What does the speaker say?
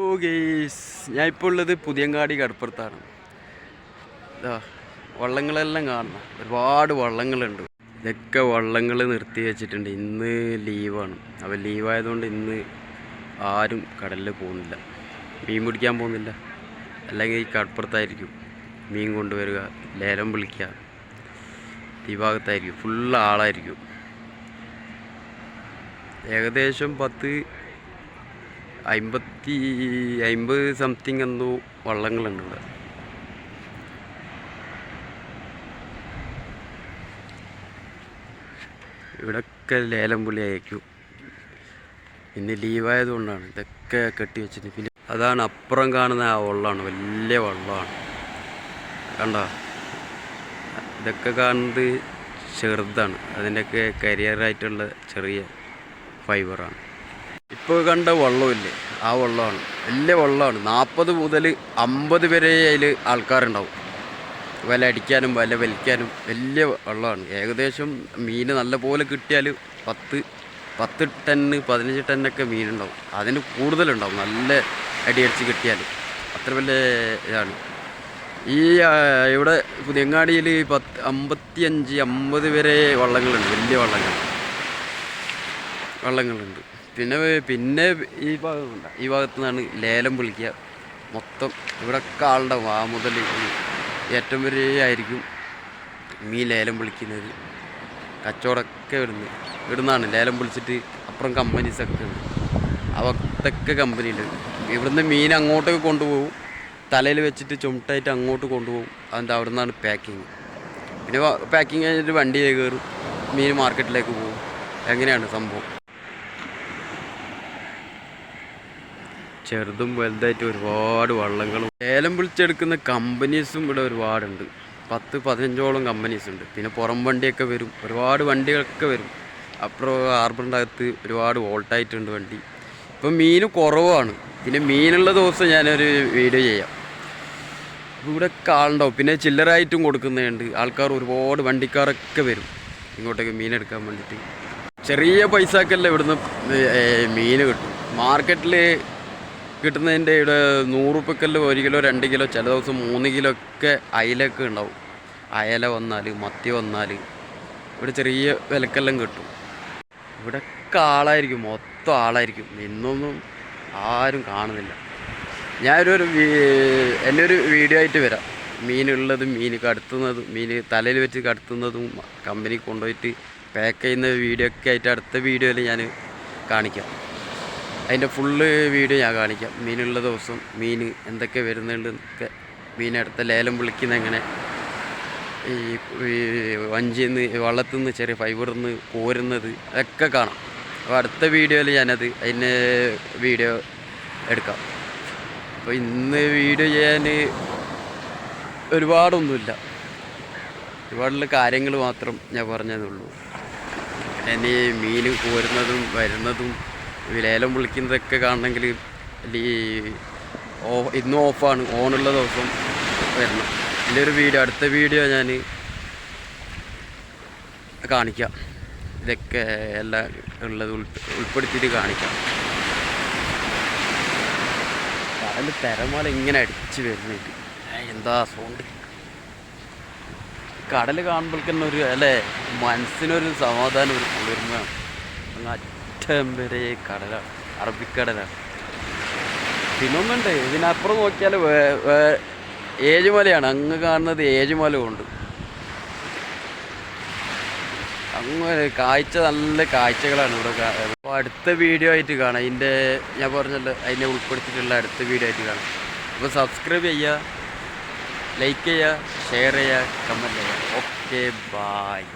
ഓ guys ഞാൻ ഇപ്പോൾ ഉള്ളത് പുതിയങ്ങാടി കടപ്പുറത്താണ്. വള്ളങ്ങളെല്ലാം കാണണം. ഒരുപാട് വള്ളങ്ങളുണ്ട്. ഇതൊക്കെ വള്ളങ്ങൾ നിർത്തി വെച്ചിട്ടുണ്ട്. ഇന്ന് ലീവാണ്. അപ്പോൾ ലീവായതുകൊണ്ട് ഇന്ന് ആരും കടലിൽ പോകുന്നില്ല. മീൻ പിടിക്കാൻ പോകുന്നില്ല. അല്ലെങ്കിൽ കടപ്പുറത്തായിരിക്കും മീൻ കൊണ്ടുവരിക ലേലം വിളിക്കുക. ഈ ഭാഗത്തായിരിക്കും. ഫുള്ള് ആളായിരിക്കും. ഏകദേശം പത്ത് അമ്പത്തി അമ്പത് സംതിങ് എന്തോ വള്ളങ്ങളുണ്ട്. ഇവിടെ ഇവിടൊക്കെ ലേലം പുള്ളി അയക്കും. ഇന്ന് ലീവായതുകൊണ്ടാണ് ഇതൊക്കെ കെട്ടി വെച്ചിട്ട് പിന്നെ അതാണ് അപ്പുറം കാണുന്ന ആ വള്ളമാണ് വലിയ വള്ളമാണ്. കണ്ട? ഇതൊക്കെ കാണുന്നത് ചെറുതാണ്. അതിന്റെയൊക്കെ കരിയറായിട്ടുള്ള ചെറിയ ഫൈബറാണ് ഇപ്പോൾ കണ്ട വള്ളമില്ലേ? ആ വള്ളമാണ്. വലിയ വള്ളമാണ്. നാൽപ്പത് മുതൽ അമ്പത് വരെ അതിൽ ആൾക്കാരുണ്ടാവും. വല അടിക്കാനും വല വലിക്കാനും വലിയ വള്ളമാണ്. ഏകദേശം മീൻ നല്ലപോലെ കിട്ടിയാൽ പത്ത് പത്ത് ടണ്ണ് പതിനഞ്ച് ടണ്ണൊക്കെ മീനുണ്ടാവും. അതിന് കൂടുതലുണ്ടാവും. നല്ല അടിയടിച്ച് കിട്ടിയാൽ. അത്ര വലിയ ഇതാണ്. ഈ ഇവിടെ പുതിയങ്ങാടിയിൽ പത്ത് അമ്പത്തി അഞ്ച് അമ്പത് വരെ വള്ളങ്ങളുണ്ട്. വലിയ വള്ളങ്ങൾ. വള്ളങ്ങളുണ്ട്. പിന്നെ പിന്നെ ഈ ഭാഗമുണ്ട് ഈ ഭാഗത്തു നിന്നാണ് ലേലം വിളിക്കുക. മൊത്തം ഇവിടെയൊക്കെ ആളുണ്ടാവും ആ മുതൽ ഏറ്റവും വലിയ ആയിരിക്കും മീൻ ലേലം വിളിക്കുന്നത്. കച്ചവടമൊക്കെ ഇവിടുന്ന് ഇവിടുന്നാണ് ലേലം വിളിച്ചിട്ട് അപ്പുറം കമ്പനീസൊക്കെ ഉണ്ട്. അവിടത്തൊക്കെ കമ്പനിയുണ്ട് ഇവിടുന്ന് മീൻ അങ്ങോട്ടൊക്കെ കൊണ്ടുപോകും. തലയിൽ വെച്ചിട്ട് ചുമട്ടായിട്ട് അങ്ങോട്ട് കൊണ്ടുപോകും. അതിന്റെ അവിടെ നിന്നാണ് പാക്കിങ് പിന്നെ പാക്കിങ് കഴിഞ്ഞിട്ട് വണ്ടിയിൽ കയറും. മീൻ മാർക്കറ്റിലേക്ക് പോകും. എങ്ങനെയാണ് സംഭവം. ചെറുതും വലുതായിട്ട് ഒരുപാട് വള്ളങ്ങളും. ഏലം വിളിച്ചെടുക്കുന്ന കമ്പനീസും ഇവിടെ ഒരുപാടുണ്ട്. പത്ത് പതിനഞ്ചോളം കമ്പനീസ് ഉണ്ട് പിന്നെ പുറം വണ്ടിയൊക്കെ വരും. ഒരുപാട് വണ്ടികളൊക്കെ വരും. അപ്പുറം ഹാർബറിന്റെ അകത്ത് ഒരുപാട് വോൾട്ടായിട്ടുണ്ട് വണ്ടി. ഇപ്പം മീൻ കുറവാണ്. പിന്നെ മീനുള്ള ദിവസം ഞാനൊരു വീഡിയോ ചെയ്യാം. ഇവിടെ ആളുണ്ടാവും. പിന്നെ ചില്ലറായിട്ടും കൊടുക്കുന്നുണ്ട് ആൾക്കാർ ഒരുപാട് വണ്ടിക്കാരൊക്കെ വരും. ഇങ്ങോട്ടേക്ക് മീനെടുക്കാൻ വേണ്ടിയിട്ട്. ചെറിയ പൈസക്കല്ല ഇവിടുന്ന് മീൻ കിട്ടും. മാർക്കറ്റിൽ കിട്ടുന്നതിന്റെ ഇവിടെ നൂറ് ഉറുപ്പക്കല്ല് ഒരു കിലോ രണ്ട് കിലോ ചില ദിവസം മൂന്ന് കിലോ ഒക്കെ അയലൊക്കെ ഉണ്ടാവും. അയല വന്നാൽ മത്തി വന്നാൽ ഇവിടെ ചെറിയ വിലക്കെല്ലാം കിട്ടും. ഇവിടെ ആളായിരിക്കും മൊത്തം ആളായിരിക്കും. ഇന്നൊന്നും ആരും കാണുന്നില്ല. ഞാനൊരു എന്റെ ഒരു വീഡിയോ ആയിട്ട് വരാം. മീനുള്ളതും മീൻ കടത്തുന്നതും മീൻ തലയിൽ വെച്ച് കടത്തുന്നതും കമ്പനി കൊണ്ടുപോയിട്ട് പാക്ക് ചെയ്യുന്ന വീഡിയോ ഒക്കെ ആയിട്ട് അടുത്ത വീഡിയോയിൽ ഞാൻ കാണിക്കാം. അതിന്റെ ഫുള്ള് വീഡിയോ ഞാൻ കാണിക്കാം. മീനുള്ള ദിവസം മീൻ എന്തൊക്കെ വരുന്നുണ്ട് എന്നൊക്കെ മീനെടുത്ത ലേലം വിളിക്കുന്ന എങ്ങനെ? ഈ വഞ്ചിയിൽ നിന്ന് നിന്ന് ചെറിയ ഫൈബറിൽ നിന്ന് കോരുന്നത് അതൊക്കെ കാണാം. അപ്പോൾ അടുത്ത വീഡിയോയിൽ ഞാനത് അതിന് വീഡിയോ എടുക്കാം. അപ്പോൾ ഇന്ന് വീഡിയോ ചെയ്യാൻ ഒരുപാടൊന്നുമില്ല. ഒരുപാടുള്ള കാര്യങ്ങൾ മാത്രം ഞാൻ പറഞ്ഞതേ ഇനി മീൻ കോരുന്നതും വരുന്നതും ഈ ലേലം വിളിക്കുന്നതൊക്കെ കാണണമെങ്കിൽ ഈ ഓ ഇന്നും ഓഫാണ്. ഓണുള്ള ദിവസം വരണം. എന്റെ ഒരു വീഡിയോ അടുത്ത വീഡിയോ ഞാൻ കാണിക്കാം. ഇതൊക്കെ എല്ലാം ഉള്ളത് ഉൾപ്പെ- ഉൾപ്പെടുത്തിയിട്ട് കാണിക്കാം. കടൽ തിരമാല ഇങ്ങനെ അടിച്ച് വരുന്നുണ്ട്. എന്താ സൗണ്ട്? കടൽ കാണുമ്പോൾ തന്നെ ഒരു അല്ലേ? മനസ്സിനൊരു സമാധാനം ഒരു കുളിർമ. അങ്ങ് അറ്റം വരെ കടലാണ് അറബിക്കടലാണ് പിന്നൊന്നുണ്ട്. ഇതിനപ്പുറം നോക്കിയാൽ ഏഴുമലയാണ്. അങ്ങ് കാണുന്നത് ഏഴുമല ഉണ്ട്. അങ്ങ് കാഴ്ച നല്ല കാഴ്ചകളാണ് ഇവിടെ അപ്പോൾ അടുത്ത വീഡിയോ ആയിട്ട് കാണാം. അതിന്റെ ഞാൻ പറഞ്ഞല്ലോ അതിനെ ഉൾപ്പെടുത്തിയിട്ടുള്ള അടുത്ത വീഡിയോ ആയിട്ട് കാണാം. അപ്പോൾ സബ്സ്ക്രൈബ് ചെയ്യുക ലൈക്ക് ചെയ്യുക ഷെയർ ചെയ്യുക കമന്റ് ചെയ്യുക. Okay bye